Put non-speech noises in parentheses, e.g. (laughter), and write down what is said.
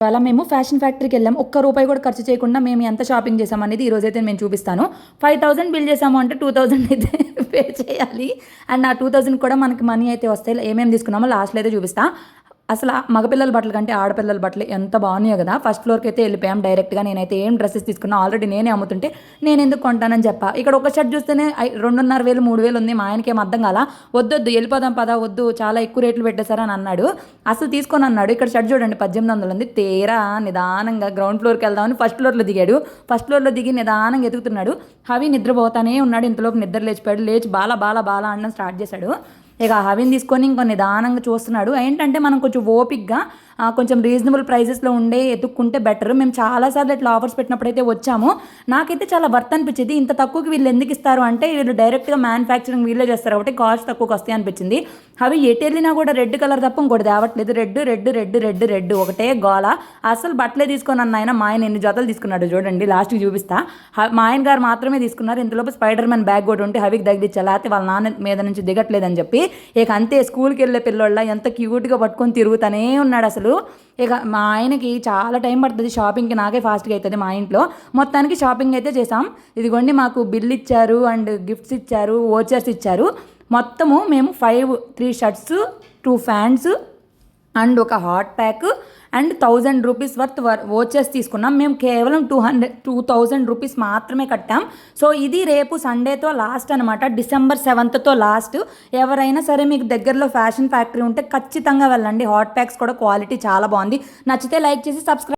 ఇవాళ మేము ఫ్యాషన్ ఫ్యాక్టరీకి వెళ్ళాం. ఒక్క రూపాయి కూడా ఖర్చు చేయకుండా మేము ఎంత షాపింగ్ చేసాం అనేది ఈ రోజైతే నేను చూపిస్తాను. ఫైవ్ థౌసండ్ బిల్ చేసాము అంటే టూ థౌసండ్ అయితే (laughs) పే చేయాలి. అండ్ ఆ టూ థౌసండ్ కూడా మనకి మనీ అయితే వస్తాయి. ఏమేమి తీసుకున్నామో లాస్ట్లో అయితే చూపిస్తా. అసలు మగపిల్లల బట్టలు కంటే ఆడపిల్లల బట్టలు ఎంత బాగున్నాయో కదా. ఫస్ట్ ఫ్లోర్కి అయితే వెళ్ళిపోయాం డైరెక్ట్గా నేనైతే ఏం డ్రెస్సెస్ తీసుకున్నా ఆల్రెడీ నేనే అమ్ముతుంటే నేను ఎందుకు కొంటానని చెప్పా. ఇక్కడ ఒక షర్ట్ చూస్తేనే రెండున్నర వేలు మూడు వేలు ఉంది. మా ఆయనకి ఏం అర్థం కాల? వద్దొద్దు వెళ్ళిపోదాం పదా వద్దు చాలా ఎక్కువ రేట్లు పెట్టేశారని అన్నాడు. అసలు తీసుకొని అన్నాడు ఇక్కడ షర్ట్ చూడండి పద్దెనిమిది వందలు ఉంది. తేరా నిదానంగా గ్రౌండ్ ఫ్లోర్కి వెళ్దామని ఫస్ట్ ఫ్లోర్లో దిగాడు. ఫస్ట్ ఫ్లోర్లో దిగి నిదానంగా ఎదుగుతున్నాడు. హవి నిద్రపోతానే ఉన్నాడు. ఇంతలోపు నిద్ర లేచిపోయాడు. లేచి బాల బాల బాల అనడం స్టార్ట్ చేశాడు. ఇక హవిని తీసుకొని ఇంకో నిదానంగా చూస్తున్నాడు. ఏంటంటే మనం కొంచెం ఓపిక్గా కొంచెం రీజనబుల్ ప్రైజెస్లో ఉండే ఎత్తుక్కుంటే బెటర్ మేము చాలాసార్లు ఇట్లా ఆఫర్స్ పెట్టినప్పుడైతే వచ్చాము. నాకైతే చాలా వర్త్ అనిపించింది. ఇంత తక్కువకి వీళ్ళు ఎందుకు ఇస్తారు అంటే వీళ్ళు డైరెక్ట్గా మ్యానుఫ్యాక్చరింగ్ వీళ్ళే చేస్తారు కాబట్టి కాస్ట్ తక్కువకి వస్తాయి అనిపించింది. అవి ఎటు వెళ్ళినా కూడా రెడ్ కలర్ తప్ప ఇంకోటి తేవట్లేదు. Red red red red red ఒకటే గోల. అసలు బట్టలే తీసుకొని అన్న ఆయన మా ఆయన ఎన్ని జతలు తీసుకున్నాడు చూడండి లాస్ట్కి చూపిస్తా. మా ఆయన గారు మాత్రమే తీసుకున్నారు. ఇంతలోపు స్పైడర్ మ్యాన్ బ్యాగ్ కూడా ఉంటే హవికి తగిలిచ్చా లేకపోతే వాళ్ళ నాన్న మీద నుంచి దిగట్లేదని చెప్పి ఇక అంతే స్కూల్కి వెళ్ళే పిల్లోళ్ళ ఎంత క్యూట్గా పట్టుకొని తిరుగుతూనే ఉన్నాడు అసలు. ఇక మా ఆయనకి చాలా టైం పడుతుంది షాపింగ్కి నాకే ఫాస్ట్గా అవుతుంది మా ఇంట్లో. మొత్తానికి షాపింగ్ అయితే చేసాం ఇదిగోండి మాకు బిల్ ఇచ్చారు అండ్ గిఫ్ట్స్ ఇచ్చారు ఓచర్స్ ఇచ్చారు. మొత్తము మేము five three shirts two pants and ఒక hat pack and thousand rupees worth vouchers తీసుకున్నాం. మేము కేవలం two hundred two thousand rupees మాత్రమే కట్టాం. సో ఇది రేపు సండేతో లాస్ట్ అనమాట డిసెంబర్ సెవెంత్తో లాస్ట్ ఎవరైనా సరే మీకు దగ్గరలో ఫ్యాషన్ ఫ్యాక్టరీ ఉంటే ఖచ్చితంగా వెళ్ళండి. హాట్ ప్యాక్స్ కూడా క్వాలిటీ చాలా బాగుంది. నచ్చితే లైక్ చేసి సబ్స్క్రైబ్